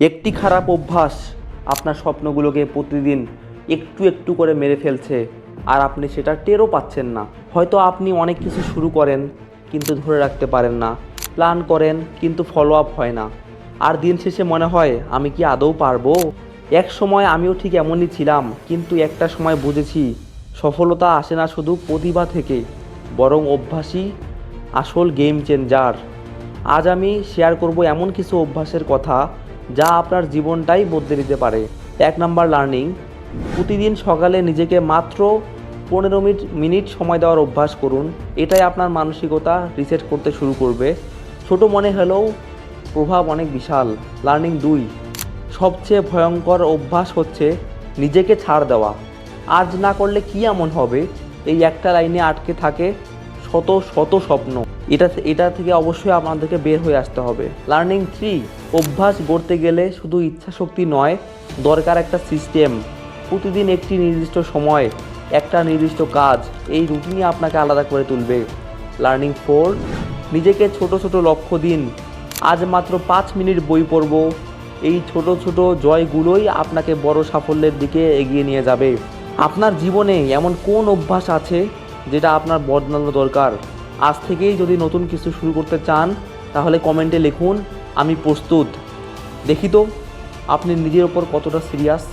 একটি খারাপ অভ্যাস আপনার স্বপ্নগুলোকে প্রতিদিন একটু একটু করে মেরে ফেলছে আর আপনি সেটা টেরও পাচ্ছেন না। হয়তো আপনি অনেক কিছু শুরু করেন কিন্তু ধরে রাখতে পারেন না। প্ল্যান করেন কিন্তু ফলো আপ হয় না। আর দিন শেষে মনে হয়, আমি কি আদৌ পারব? এক সময় আমিও ঠিক এমনই ছিলাম, কিন্তু একটা সময় বুঝেছি, সফলতা আসে না শুধু প্রতিভা থেকে, বরং অভ্যাসই আসল গেম চেঞ্জার আজ আমি শেয়ার করব এমন কিছু অভ্যাসের কথা যা আপনার জীবনটাই বদলে দিতে পারে। এক নাম্বার লার্নিং প্রতিদিন সকালে নিজেকে মাত্র পনেরো মিনিট মিনিট সময় দেওয়ার অভ্যাস করুন। এটাই আপনার মানসিকতা রিসেট করতে শুরু করবে। ছোট মনে হলেও প্রভাব অনেক বিশাল। লার্নিং দুই, সবচেয়ে ভয়ঙ্কর অভ্যাস হচ্ছে নিজেকে ছাড় দেওয়া। আজ না করলে কি এমন হবে? এই একটা লাইনে আটকে থাকে শত শত স্বপ্ন। এটা এটা থেকে অবশ্যই আপনাদেরকে বের হয়ে আসতে হবে। লার্নিং থ্রি অভ্যাস গড়তে গেলে শুধু ইচ্ছা শক্তি নয়, দরকার একটা সিস্টেম প্রতিদিন একটি নির্দিষ্ট সময়, একটা নির্দিষ্ট কাজ, এই রুটিনই আপনাকে আলাদা করে তুলবে। লার্নিং ফোর নিজেকে ছোট ছোট লক্ষ্য দিন। আজ মাত্র পাঁচ মিনিট বই পড়ব। এই ছোট ছোট জয়গুলোই আপনাকে বড় সাফল্যের দিকে এগিয়ে নিয়ে যাবে। আপনার জীবনে এমন কোন অভ্যাস আছে যেটা আপনার বদলানো দরকার। আজ থেকেই যদি নতুন কিছু শুরু করতে চান, তাহলে কমেন্টে লিখুন, আমি প্রস্তুত। দেখি তো, আপনি নিজের ওপর কতটা সিরিয়াস